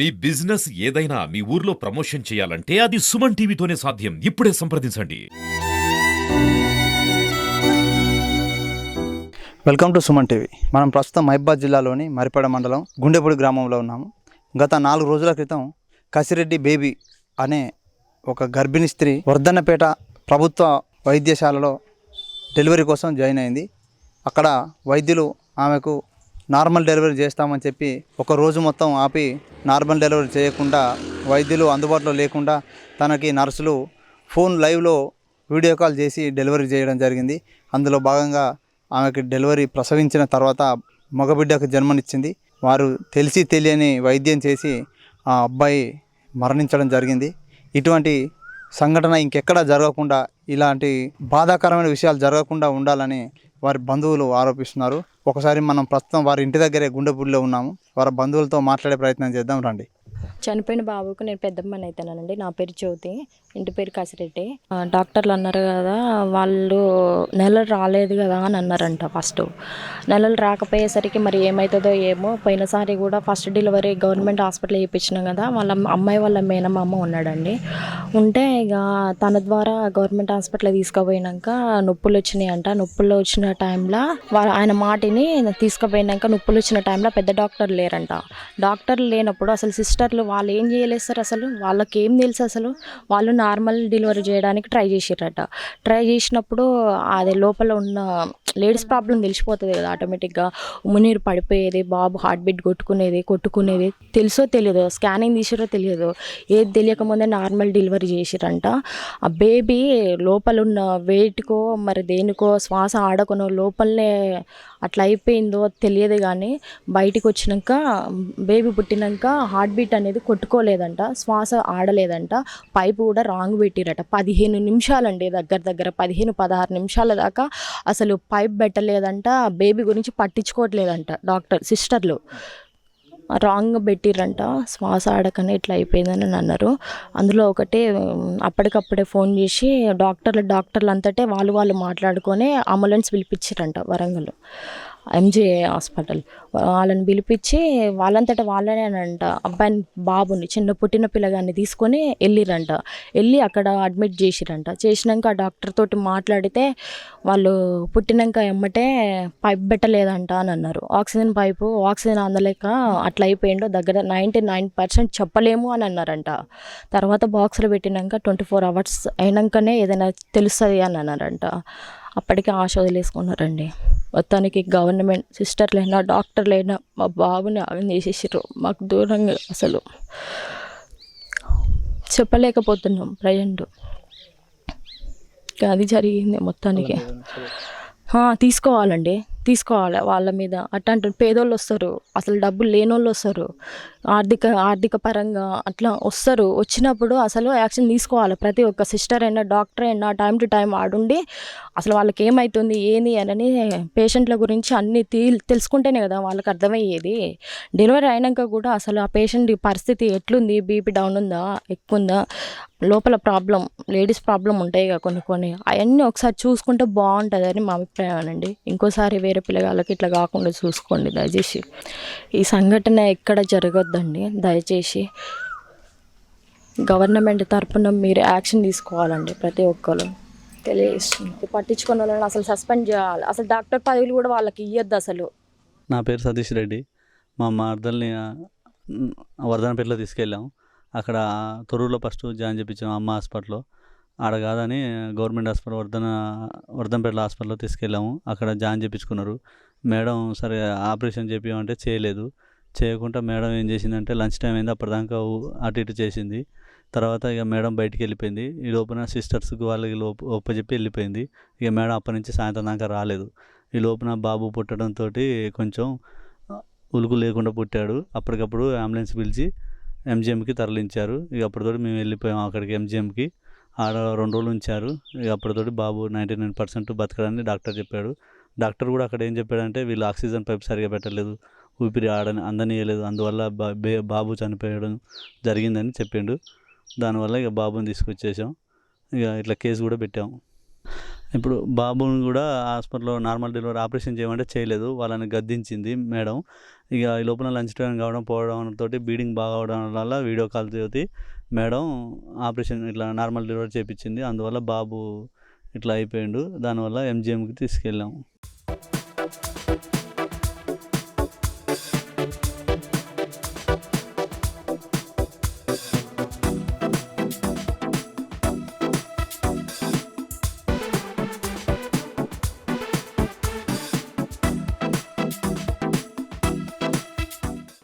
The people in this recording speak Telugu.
మీ బిజినెస్ ఏదైనా మీ ఊర్లో ప్రమోషన్ చేయాలంటే అది సుమన్ టీవీతోనే సాధ్యం. ఇప్పుడే సంప్రదించండి. Welcome to Suman TV. మనం ప్రస్తుతం మహిబాద్ జిల్లాలోని మరిపడ మండలం గుండెపూడి గ్రామంలో ఉన్నాము. గత నాలుగు రోజుల క్రితం కసిరెడ్డి బేబీ అనే ఒక గర్భిణీ స్త్రీ వర్ధన్నపేట ప్రభుత్వ వైద్యశాలలో డెలివరీ కోసం జాయిన్ అయింది. అక్కడ వైద్యులు ఆమెకు నార్మల్ డెలివరీ చేస్తామని చెప్పి ఒక రోజు మొత్తం ఆపి నార్మల్ డెలివరీ చేయకుండా వైద్యులు అందుబాటులో లేకుండా తనకి నర్సులు ఫోన్ లైవ్లో వీడియో కాల్ చేసి డెలివరీ చేయడం జరిగింది. అందులో భాగంగా ఆమెకి డెలివరీ ప్రసవించిన తర్వాత మగబిడ్డకు జన్మనిచ్చింది. వారు తెలిసి తెలియని వైద్యం చేసి ఆ అబ్బాయి మరణించడం జరిగింది. ఇటువంటి సంఘటన ఇంకెక్కడా జరగకుండా ఇలాంటి బాధాకరమైన విషయాలు జరగకుండా ఉండాలని వారి బంధువులు ఆరోపిస్తున్నారు. ఒకసారి మనం ప్రస్తుతం వారి ఇంటి దగ్గరే గుండెపూడిలో ఉన్నాము. వారి బంధువులతో మాట్లాడే ప్రయత్నం చేద్దాం రండి. చనిపోయిన బాబుకు నేను పెద్దమ్మని అవుతానండి నా పేరు జ్యోతి ఇంటి పేరు కసిరెడ్డి. డాక్టర్లు అన్నారు కదా వాళ్ళు నెలలు రాలేదు కదా అని అన్నారంట ఫస్ట్. నెలలు రాకపోయేసరికి మరి ఏమవుతుందో ఏమో పోయినసారి కూడా ఫస్ట్ డెలివరీ గవర్నమెంట్ హాస్పిటల్ చేయించినాం కదా వాళ్ళ అమ్మాయి వాళ్ళ మేనమామ ఉన్నాడండి. ఉంటే ఇక తన ద్వారా గవర్నమెంట్ హాస్పిటల్ తీసుకుపోయినాక నొప్పులు వచ్చినాయి అంట నొప్పులు వచ్చిన టైంలో వాళ్ళ ఆయన మాటిని తీసుకుపోయినాక నొప్పులు వచ్చిన టైంలో పెద్ద డాక్టర్ లేరంట. డాక్టర్ లేనప్పుడు అసలు సిస్టర్లు వాళ్ళు ఏం చేయలేస్తారు అసలు? వాళ్ళకి ఏం తెలుసు అసలు? వాళ్ళు నార్మల్ డెలివరీ చేయడానికి ట్రై చేసిర్రట. ట్రై చేసినప్పుడు అది లోపల ఉన్న లేడీస్ ప్రాబ్లం తెలిసిపోతుంది కదా ఆటోమేటిక్గా. ఉమ్మనీరు పడిపోయేది బాబు హార్ట్ బీట్ కొట్టుకునేది కొట్టుకునేది తెలుసో తెలియదు స్కానింగ్ తీసిరో తెలియదు ఏది తెలియకముందే నార్మల్ డెలివరీ చేసిరంట ఆ బేబీ లోపలున్న వెయిట్కో మరి దేనికో శ్వాస ఆడకనో లోపలనే అట్లా అయిపోయిందో తెలియదు కానీ బయటికి వచ్చినాక బేబీ పుట్టినాక హార్ట్ బీట్ అనేది కొట్టుకోలేదంట శ్వాస ఆడలేదంట పైపు కూడా రాంగ్ పెట్టిరట. పదిహేను నిమిషాలండి దగ్గర దగ్గర పదిహేను పదహారు నిమిషాల దాకా అసలు పైప్ పెట్టలేదంట బేబీ గురించి పట్టించుకోవట్లేదంట డాక్టర్ సిస్టర్లు. రాంగ్ పెట్టిర్రంట. శ్వాస ఆడకనే ఇట్లా అయిపోయిందని అన్నారు అందులో ఒకటే అప్పటికప్పుడే ఫోన్ చేసి డాక్టర్లు డాక్టర్లు అంతటే వాళ్ళు వాళ్ళు మాట్లాడుకొని అంబులెన్స్ పిలిపించారంట వరంగల్ ఎంజే హాస్పిటల్. వాళ్ళని పిలిపించి వాళ్ళంతటా వాళ్ళనేనంట అబ్బాయిని బాబుని చిన్న పుట్టిన పిల్లగాన్ని తీసుకొని వెళ్ళిరంట. వెళ్ళి అక్కడ అడ్మిట్ చేసిరంట. చేసినాక ఆ డాక్టర్ తోటి మాట్లాడితే వాళ్ళు పుట్టినాక ఎమ్మటే పైప్ పెట్టలేదంట అని అన్నారు. ఆక్సిజన్ పైపు ఆక్సిజన్ అందలేక అట్లా అయిపోయిండో. దగ్గర నైంటీ నైన్ పర్సెంట్ చెప్పలేము అని అన్నారంట. తర్వాత బాక్స్లో పెట్టినాక ట్వంటీ ఫోర్ అవర్స్ అయినాకనే ఏదైనా తెలుస్తుంది అని అన్నారంట. అప్పటికే ఆశ వదిలేసుకున్నారండి. మొత్తానికి గవర్నమెంట్ సిస్టర్లైనా డాక్టర్లైనా మా బాబుని ఆగం చేసేసారు మాకు దూరంగా అసలు చెప్పలేకపోతున్నాం ప్రజెంట్. అది జరిగింది మొత్తానికి. తీసుకోవాలండి. తీసుకోవాలి. వాళ్ళ మీద అట్లాంటి పేదోళ్ళు వస్తారు. అసలు డబ్బులు లేని వాళ్ళు వస్తారు. ఆర్థిక ఆర్థిక పరంగా అట్లా వస్తారు. వచ్చినప్పుడు అసలు యాక్షన్ తీసుకోవాలి. ప్రతి ఒక్క సిస్టర్ అయినా డాక్టర్ అయినా టైం టు టైం ఆడుండి అసలు వాళ్ళకి ఏమవుతుంది ఏంది అని పేషెంట్ల గురించి అన్ని తీ తెలుసుకుంటేనే కదా వాళ్ళకి అర్థమయ్యేది. డెలివరీ అయినాక కూడా అసలు ఆ పేషెంట్ పరిస్థితి ఎట్లుంది? బీపీ డౌన్ ఉందా? ఎక్కువ ఉందా లోపల ప్రాబ్లం లేడీస్ ప్రాబ్లం ఉంటాయి కదా కొన్ని కొన్ని. అవన్నీ ఒకసారి చూసుకుంటే బాగుంటుంది అని మా అభిప్రాయం అండి. ఇంకోసారి వేరే పిల్లగాళ్ళకి ఇట్లా కాకుండా చూసుకోండి దయచేసి. ఈ సంఘటన ఎక్కడ జరగొద్దండి దయచేసి. గవర్నమెంట్ తరపున మీరు యాక్షన్ తీసుకోవాలండి ప్రతి ఒక్కరు. తెలియజేస్తుంది. పట్టించుకున్న వాళ్ళని అసలు సస్పెండ్ చేయాలి. అసలు డాక్టర్ పదవులు కూడా వాళ్ళకి ఇవ్వద్దు అసలు. నా పేరు సతీష్ రెడ్డి. మా మార్దల్ని వర్ధనపేటలో తీసుకెళ్ళాము అక్కడ తొర్రూరులో ఫస్ట్ జాయిన్ చేయించాము అమ్మ హాస్పిటల్లో. ఆడ కాదని గవర్నమెంట్ హాస్పిటల్ వర్ధన వర్ధనపేటలో హాస్పిటల్లో తీసుకెళ్ళాము. అక్కడ జాయిన్ చేయించుకున్నారు మేడం సరే ఆపరేషన్ చేపించమంటే చేయలేదు. చేయకుండా మేడం ఏం చేసిందంటే లంచ్ టైం అయింది. అప్పటిదాకా అటు ఇటు చేసింది. తర్వాత ఇక మేడం బయటికి వెళ్ళిపోయింది. ఈ లోపల సిస్టర్స్కి వాళ్ళకి లోపు ఒప్పచెప్పి వెళ్ళిపోయింది. ఇక మేడం అప్పటి నుంచి సాయంత్రం దాకా రాలేదు. ఈ లోపల బాబు పుట్టడంతో కొంచెం ఉలుకు లేకుండా పుట్టాడు. అప్పటికప్పుడు అంబులెన్స్ పిలిచి ఎంజిఎంకి తరలించారు. ఇక అప్పటితోటి మేము వెళ్ళిపోయాం అక్కడికి ఎంజిఎంకి ఆడ రెండు రోజులు ఉంచారు. ఇక అప్పటితోటి బాబు నైంటీ నైన్ పర్సెంట్ బతకడని డాక్టర్ చెప్పాడు. డాక్టర్ కూడా అక్కడ ఏం చెప్పాడంటే వీళ్ళు ఆక్సిజన్ పైప్ సరిగా పెట్టలేదు. ఊపిరి ఆడని అందనీయలేదు అందువల్ల బా బే- బాబు చనిపోయడం జరిగిందని చెప్పిండు. దానివల్ల ఇక బాబుని తీసుకొచ్చేసాం. ఇక ఇట్లా కేసు కూడా పెట్టాం. ఇప్పుడు బాబుని కూడా హాస్పిటల్లో నార్మల్ డెలివరీ ఆపరేషన్ చేయమంటే చేయలేదు. వాళ్ళని గద్దించింది మేడం. ఇక ఈ లోపల లంచ్ టైం కావడం పోవడం తోటి బీడింగ్ బాగా అవడం వల్ల వీడియో కాల్ తోటి మేడం ఆపరేషన్ ఇట్లా నార్మల్ డెలివరీ చేయించింది అందువల్ల బాబు ఇట్లా అయిపోయిండు. దానివల్ల ఎంజిఎంకి తీసుకెళ్ళాము